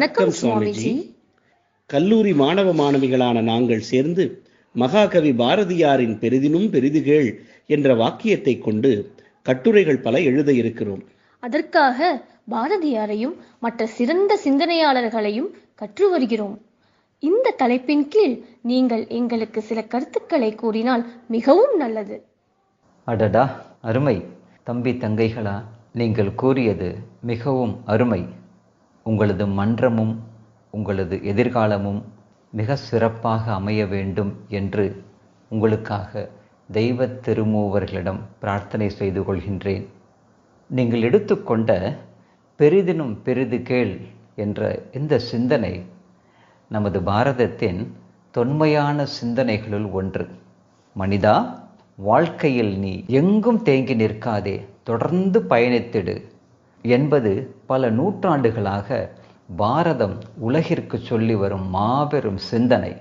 வணக்கம் சுவாமிஜி. கல்லூரி மாணவ மாணவிகளான நாங்கள் சேர்ந்து மகாகவி பாரதியாரின் பெரிதினும் பெரிதுகேள் என்ற வாக்கியத்தை கொண்டு கட்டுரைகள் பல எழுத இருக்கிறோம். அதற்காக பாரதியாரையும் மற்ற சிறந்த சிந்தனையாளர்களையும் கற்று வருகிறோம். இந்த தலைப்பின் கீழ் நீங்கள் எங்களுக்கு சில கருத்துக்களை கூறினால் மிகவும் நல்லது. அடடா அருமை. தம்பி தங்கைகளா நீங்கள் கூறியது மிகவும் அருமை. உங்களது மன்றமும் உங்களது எதிர்காலமும் மிக சிறப்பாக அமைய வேண்டும் என்று உங்களுக்காக தெய்வ திருமூவர்களிடம் பிரார்த்தனை செய்து கொள்கின்றேன். நீங்கள் எடுத்துக்கொண்ட பெரிதினும் பெரிது கேள் என்ற இந்த சிந்தனை நமது பாரதத்தின் தொன்மையான சிந்தனைகளுள் ஒன்று. மனிதா வாழ்க்கையில் நீ எங்கும் தேங்கி நிற்காதே தொடர்ந்து பயணித்திடு. என்பது பல நூற்றாண்டுகளாக பாரதம் உலகிற்கு சொல்லி வரும் மாபெரும் சிந்தனை.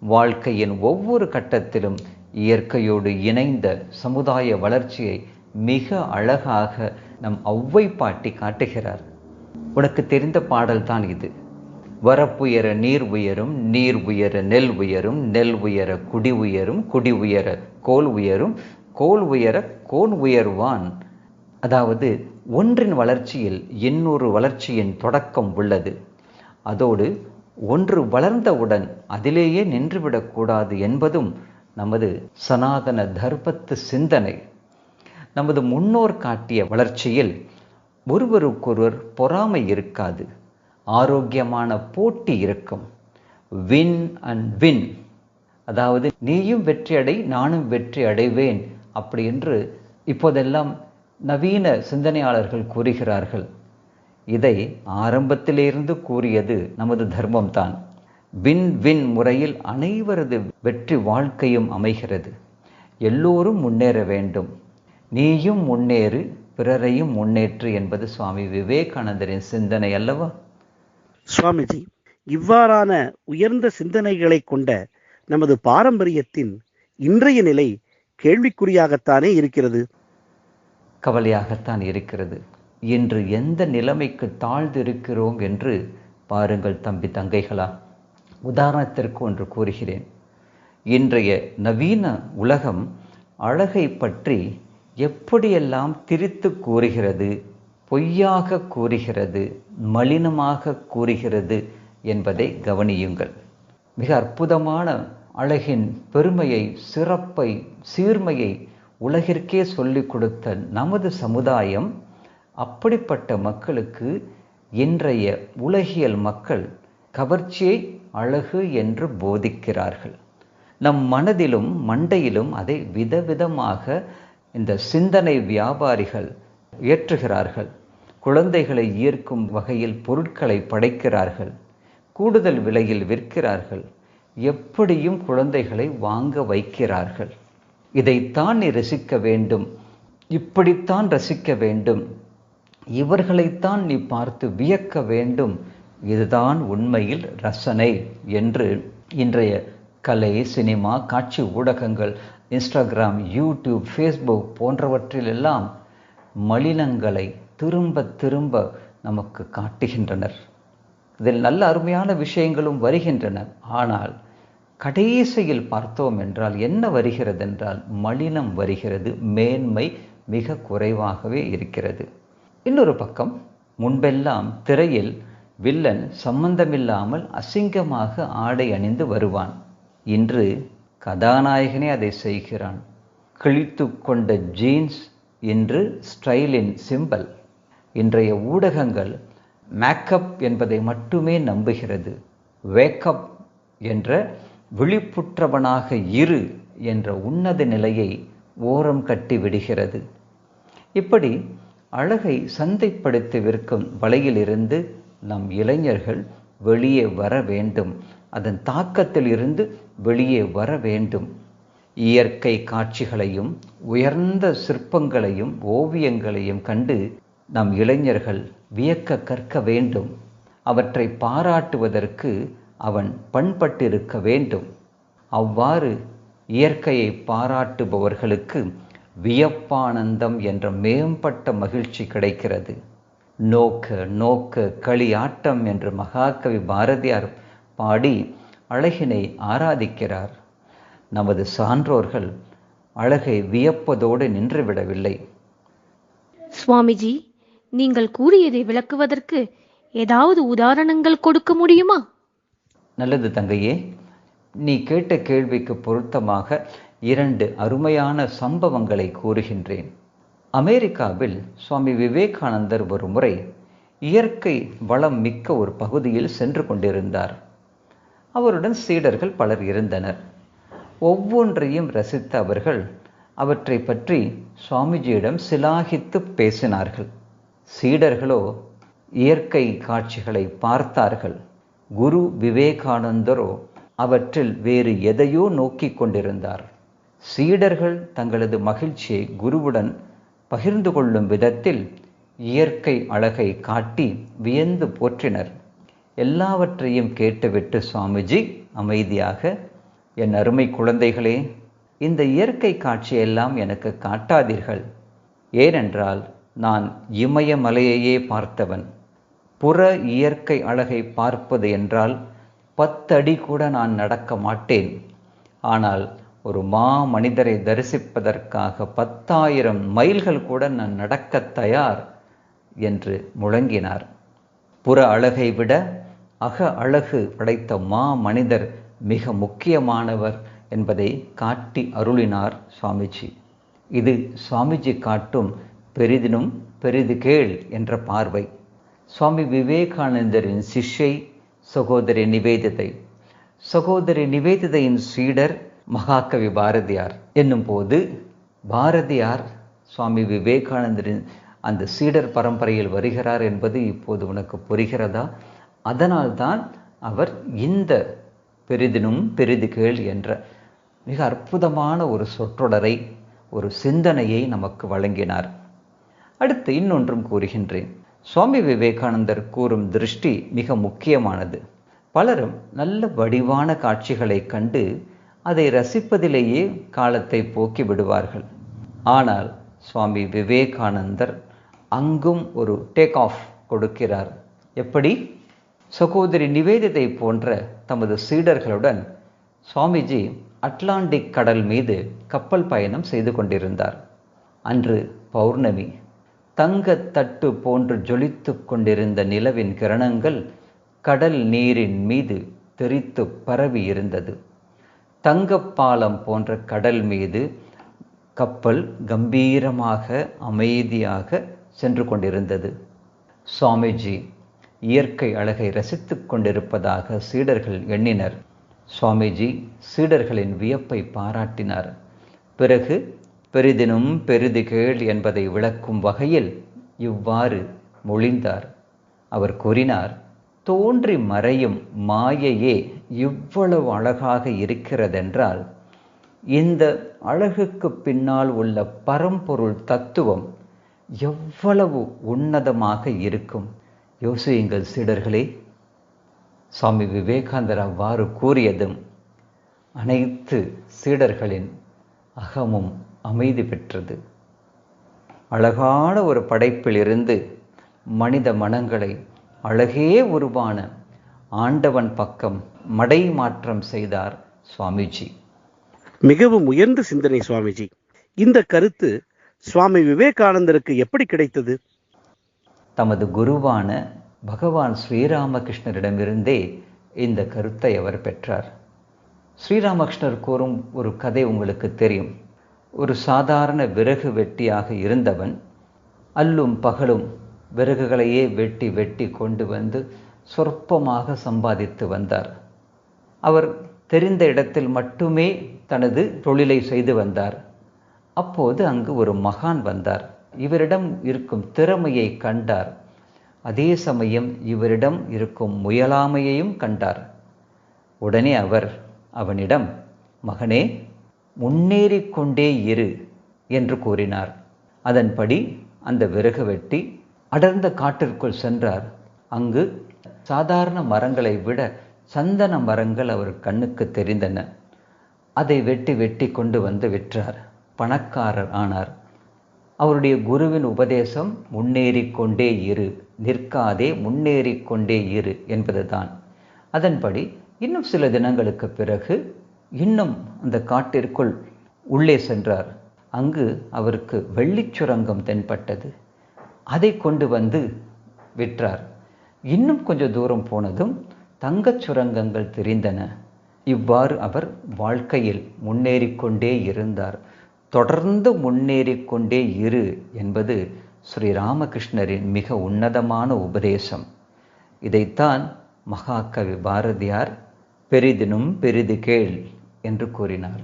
வாழ்க்கையின் ஒவ்வொரு கட்டத்திலும் இயற்கையோடு இணைந்த சமுதாய வளர்ச்சியை மிக அழகாக நம் ஒவ்வை பாட்டி காட்டுகிறார். உனக்கு தெரிந்த பாடல்தான் இது. வரப்புயர நீர் உயரும் நீர் உயர நெல் உயரும் நெல் உயர குடி உயரும் குடி உயர கோல் உயரும் கோல் உயர கோன் உயர்வான். அதாவது ஒன்றின் வளர்ச்சியில் இன்னொரு வளர்ச்சியின் தொடக்கம் உள்ளது. அதோடு ஒன்று வளர்ந்தவுடன் அதிலேயே நின்றுவிடக்கூடாது என்பதும் நமது சனாதன தர்மத்து சிந்தனை. நமது முன்னோர் காட்டிய வளர்ச்சியில் ஒருவருக்கொருவர் பொறாமை இருக்காது. ஆரோக்கியமான போட்டி இருக்கும். வின் அண்ட் வின் அதாவது நீயும் வெற்றி அடை நானும் வெற்றி அடைவேன் அப்படி என்று இப்போதெல்லாம் நவீன சிந்தனையாளர்கள் கூறுகிறார்கள் இதை ஆரம்பத்திலிருந்து கூறியது நமது தர்மம்தான். வின் வின் முறையில் அனைவரது வெற்றி வாழ்க்கையும் அமைகிறது. எல்லோரும் முன்னேற வேண்டும். நீயும் முன்னேறு பிறரையும் முன்னேற்று என்பது சுவாமி விவேகானந்தரின் சிந்தனை அல்லவா? சுவாமிஜி இவ்வாறான உயர்ந்த சிந்தனைகளை கொண்ட நமது பாரம்பரியத்தின் இன்றைய நிலை கேள்விக்குறியாகத்தானே இருக்கிறது. கவலையாகத்தான் இருக்கிறது. இன்று எந்த நிலைமைக்கு தாழ்ந்திருக்கிறோம் என்று பாருங்கள் தம்பி தங்கைகளா. உதாரணத்திற்கு ஒன்று கூறுகிறேன். இன்றைய நவீன உலகம் அழகை பற்றி எப்படியெல்லாம் திரித்து கூறுகிறது பொய்யாக கூறுகிறது மலினமாக கூறுகிறது என்பதை கவனியுங்கள். மிக அற்புதமான அழகின் பெருமையை சிறப்பை சீர்மையை உலகிற்கே சொல்லிக் கொடுத்த நமது சமுதாயம் அப்படிப்பட்ட மக்களுக்கு இன்றைய உலகியல் மக்கள் கவர்ச்சியை அழகு என்று போதிக்கிறார்கள். நம் மனதிலும் மண்டையிலும் அதை விதவிதமாக இந்த சிந்தனை வியாபாரிகள் ஏற்றுகிறார்கள் குழந்தைகளை ஈர்க்கும் வகையில் பொருட்களை படைக்கிறார்கள். கூடுதல் விலையில் விற்கிறார்கள். எப்படியும் குழந்தைகளை வாங்க வைக்கிறார்கள். இதைத்தான் நீ ரசிக்க வேண்டும்? இப்படித்தான் ரசிக்க வேண்டும். இவர்களைத்தான் நீ பார்த்து வியக்க வேண்டும். இதுதான் உண்மையில் ரசனை என்று இன்றைய கலை சினிமா காட்சி ஊடகங்கள் இன்ஸ்டாகிராம் யூடியூப் ஃபேஸ்புக் போன்றவற்றிலெல்லாம் மலினங்களை திரும்ப திரும்ப நமக்கு காட்டுகின்றனர். இதில் நல்ல அருமையான விஷயங்களும் வருகின்றன. ஆனால் கடைசியில் பார்த்தோம் என்றால் என்ன வருகிறது என்றால் மலினம் வருகிறது மேன்மை மிக குறைவாகவே இருக்கிறது. இன்னொரு பக்கம் முன்பெல்லாம் திரையில் வில்லன் சம்பந்தமில்லாமல் அசிங்கமாக ஆடை அணிந்து வருவான். இன்று கதாநாயகனே அதை செய்கிறான். கிழித்து கொண்ட ஜீன்ஸ் இன்று ஸ்டைலின் சிம்பல். இன்றைய ஊடகங்கள் மேக்கப் என்பதை மட்டுமே நம்புகிறது. வேக்கப் என்ற விழிப்புற்றவனாக இரு என்ற உன்னத நிலையை ஓரம் கட்டி விடுகிறது. இப்படி அழகை சந்தைப்படுத்தி விற்கும் வலையிலிருந்து நம் இளைஞர்கள் வெளியே வர வேண்டும். அதன் தாக்கத்தில் இருந்து வெளியே வர வேண்டும். இயற்கை காட்சிகளையும் உயர்ந்த சிற்பங்களையும் ஓவியங்களையும் கண்டு நம் இளைஞர்கள் வியக்க கற்க வேண்டும். அவற்றை பாராட்டுவதற்கு அவன் பண்பட்டிருக்க வேண்டும். அவ்வாறு இயற்கையை பாராட்டுபவர்களுக்கு வியப்பானந்தம் என்ற மேம்பட்ட மகிழ்ச்சி கிடைக்கிறது. நோக்க நோக்க களியாட்டம் என்று மகாகவி பாரதியார் பாடி அழகினை ஆராதிக்கிறார். நமது சான்றோர்கள் அழகை வியப்பதோடு நின்றுவிடவில்லை. சுவாமிஜி நீங்கள் கூறியதை விளக்குவதற்கு ஏதாவது உதாரணங்கள் கொடுக்க முடியுமா? நல்லது தங்கையே நீ கேட்ட கேள்விக்கு பொருத்தமாக இரண்டு அருமையான சம்பவங்களை கூறுகின்றேன். அமெரிக்காவில் சுவாமி விவேகானந்தர் ஒரு முறை இயற்கை வளம் மிக்க ஒரு பகுதியில் சென்று கொண்டிருந்தார். அவருடன் சீடர்கள் பலர் இருந்தனர். ஒவ்வொன்றையும் ரசித்த அவர்கள் அவற்றை பற்றி சுவாமிஜியிடம் சிலாகித்து பேசினார்கள். சீடர்களோ இயற்கை காட்சிகளை பார்த்தார்கள். குரு விவேகானந்தரோ அவற்றில் வேறு எதையோ நோக்கிக் கொண்டிருந்தார். சீடர்கள் தங்களது மகிழ்ச்சியை குருவுடன் பகிர்ந்து கொள்ளும் விதத்தில் இயற்கை அழகை காட்டி வியந்து போற்றினர். எல்லாவற்றையும் கேட்டுவிட்டு சுவாமிஜி அமைதியாக என் அருமை குழந்தைகளே இந்த இயற்கை காட்சியெல்லாம் எனக்கு காட்டாதீர்கள். ஏனென்றால் நான் இமயமலையையே பார்த்தவன். புற இயற்கை அழகை பார்ப்பது என்றால் பத்தடி கூட நான் நடக்க மாட்டேன். ஆனால் ஒரு மா மனிதரை தரிசிப்பதற்காக பத்தாயிரம் மைல்கள் கூட நான் நடக்க தயார் என்று முழங்கினார். புற அழகை விட அக அழகு படைத்த மா மனிதர் மிக முக்கியமானவர் என்பதை காட்டி அருளினார் சுவாமிஜி. இது சுவாமிஜி காட்டும் பெரிதினும் பெரிது கேள் என்ற பார்வை. சுவாமி விவேகானந்தரின் சிஷ்யை சகோதரி நிவேதிதை. சகோதரி நிவேதிதையின் சீடர் மகாகவி பாரதியார் என்னும் போது பாரதியார் சுவாமி விவேகானந்தரின் அந்த சீடர் பரம்பரையில் வருகிறார் என்பது இப்போது உனக்கு புரிகிறதா? அதனால்தான் அவர் இந்த பெரிதினும் பெரிது கேள் என்ற மிக அற்புதமான ஒரு சொற்றொடரை ஒரு சிந்தனையை நமக்கு வழங்கினார். அடுத்து இன்னொன்றும் கூறுகின்றேன். சுவாமி விவேகானந்தர் கூறும் திருஷ்டி மிக முக்கியமானது. பலரும் நல்ல வடிவான காட்சிகளை கண்டு அதை ரசிப்பதிலேயே காலத்தை போக்கி விடுவார்கள். ஆனால் சுவாமி விவேகானந்தர் அங்கும் ஒரு டேக் ஆஃப் கொடுக்கிறார். எப்படி? சகோதரி நிவேதிதை போன்ற தமது சீடர்களுடன் சுவாமிஜி அட்லாண்டிக் கடல் மீது கப்பல் பயணம் செய்து கொண்டிருந்தார். அன்று பௌர்ணமி. தங்கத்தட்டு போன்று ஜொலித்து கொண்டிருந்த நிலவின் கிரணங்கள் கடல் நீரின் மீது தெரித்து பரவி இருந்தது. தங்கப்பாலம் போன்ற கடல் மீது கப்பல் கம்பீரமாக அமைதியாக சென்று கொண்டிருந்தது. சுவாமிஜி இயற்கை அழகை ரசித்துக் கொண்டிருப்பதாக சீடர்கள் எண்ணினர். சுவாமிஜி சீடர்களின் வியப்பை பாராட்டினார். பிறகு பெரிதினும் பெரிது கேள் என்பதை விளக்கும் வகையில் இவ்வாறு மொழிந்தார். அவர் கூறினார் தோன்றி மறையும் மாயையே இவ்வளவு அழகாக இருக்கிறதென்றால் இந்த அழகுக்கு பின்னால் உள்ள பரம்பொருள் தத்துவம் எவ்வளவு உன்னதமாக இருக்கும்? யோசியுங்கள் சீடர்களே. சுவாமி விவேகானந்தர் அவ்வாறு கூறியதும் அனைத்து சீடர்களின் அகமும் அமைதி பெற்றது. அழகான ஒரு படைப்பிலிருந்து மனித மனங்களை அழகே உருவான ஆண்டவன் பக்கம் மடை மாற்றம் செய்தார் சுவாமிஜி. மிகவும் உயர்ந்த சிந்தனை சுவாமிஜி. இந்த கருத்து சுவாமி விவேகானந்தருக்கு எப்படி கிடைத்தது? தமது குருவான பகவான் ஸ்ரீராமகிருஷ்ணரிடமிருந்தே இந்த கருத்தை அவர் பெற்றார். ஸ்ரீராமகிருஷ்ணர் கூறும் ஒரு கதை உங்களுக்கு தெரியும். ஒரு சாதாரண விறகு வெட்டியாக இருந்தவன் அல்லும் பகலும் விறகுகளையே வெட்டி வெட்டி கொண்டு வந்து சொற்பமாக சம்பாதித்து வந்தார். அவர் தெரிந்த இடத்தில் மட்டுமே தனது தொழிலை செய்து வந்தார். அப்போது அங்கு ஒரு மகான் வந்தார். இவரிடம் இருக்கும் திறமையை கண்டார். அதே சமயம் இவரிடம் இருக்கும் முயலாமையையும் கண்டார். உடனே அவர் அவனிடம் மகனே முன்னேறிக்கொண்டே இரு என்று கூறினார். அதன்படி அந்த விறகு வெட்டி அடர்ந்த காட்டிற்குள் சென்றார். அங்கு சாதாரண மரங்களை விட சந்தன மரங்கள் அவர் கண்ணுக்கு தெரிந்தன. அதை வெட்டி வெட்டி கொண்டு வந்து விற்றார். பணக்காரர் ஆனார். அவருடைய குருவின் உபதேசம் முன்னேறிக்கொண்டே இரு நிற்காதே முன்னேறிக்கொண்டே இரு என்பதுதான். அதன்படி இன்னும் சில தினங்களுக்கு பிறகு இன்னும் அந்த காட்டிற்குள் உள்ளே சென்றார். அங்கு அவருக்கு வெள்ளிச் சுரங்கம் தென்பட்டது. அதை கொண்டு வந்து விற்றார். இன்னும் கொஞ்சம் தூரம் போனதும் தங்கச் சுரங்கங்கள் தெரிந்தன. இவ்வாறு அவர் வாழ்க்கையில் முன்னேறிக்கொண்டே இருந்தார். தொடர்ந்து முன்னேறிக்கொண்டே இரு என்பது ஸ்ரீ ராமகிருஷ்ணரின் மிக உன்னதமான உபதேசம். இதைத்தான் மகாகவி பாரதியார் பெரிதினும் பெரிது கேள் என்று கூறினார்.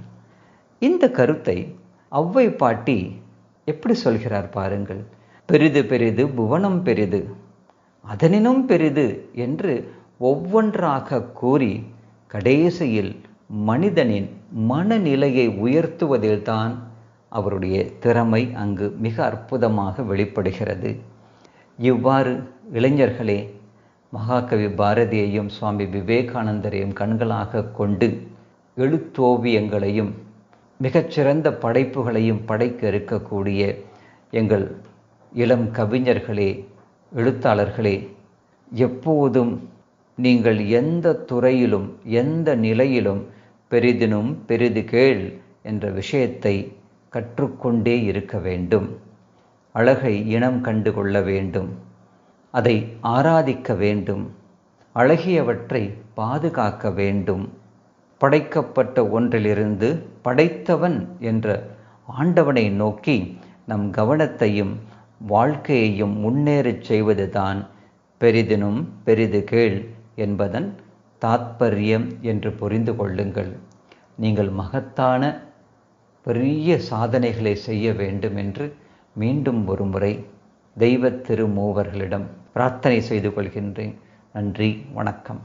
இந்த கருத்தை ஔவை பாட்டி எப்படி சொல்கிறார் பாருங்கள். பெரிது பெரிது புவனம் பெரிது அதனினும் பெரிது என்று ஒவ்வொன்றாக கூறி கடைசியில் மனிதனின் மனநிலையை உயர்த்துவதில்தான் அவருடைய திறமை அங்கு மிக அற்புதமாக வெளிப்படுகிறது. இவ்வாறு இளைஞர்களே மகாகவி பாரதியையும் சுவாமி விவேகானந்தரையும் கண்களாக கொண்டு எழுத்தோவியங்களையும் மிகச்சிறந்த படைப்புகளையும் படைக்க இருக்கக்கூடிய எங்கள் இளம் கவிஞர்களே எழுத்தாளர்களே எப்போதும் நீங்கள் எந்த துறையிலும் எந்த நிலையிலும் பெரிதினும் பெரிது கேள் என்ற விஷயத்தை கற்றுக்கொண்டே இருக்க வேண்டும். அழகை இனம் கண்டு கொள்ள வேண்டும். அதை ஆராதிக்க வேண்டும். அழகியவற்றை பாதுகாக்க வேண்டும். படைக்கப்பட்ட ஒன்றிலிருந்து படைத்தவன் என்ற ஆண்டவனை நோக்கி நம் கவனத்தையும் வாழ்க்கையையும் முன்னேறச் செய்வதுதான் பெரிதினும் பெரிது கேள் என்பதன் தாத்பரியம் என்று புரிந்து கொள்ளுங்கள். நீங்கள் மகத்தான பெரிய சாதனைகளை செய்ய வேண்டும் என்று மீண்டும் ஒரு முறை தெய்வ திருமூவர்களிடம் பிரார்த்தனை செய்து கொள்கின்றேன். நன்றி வணக்கம்.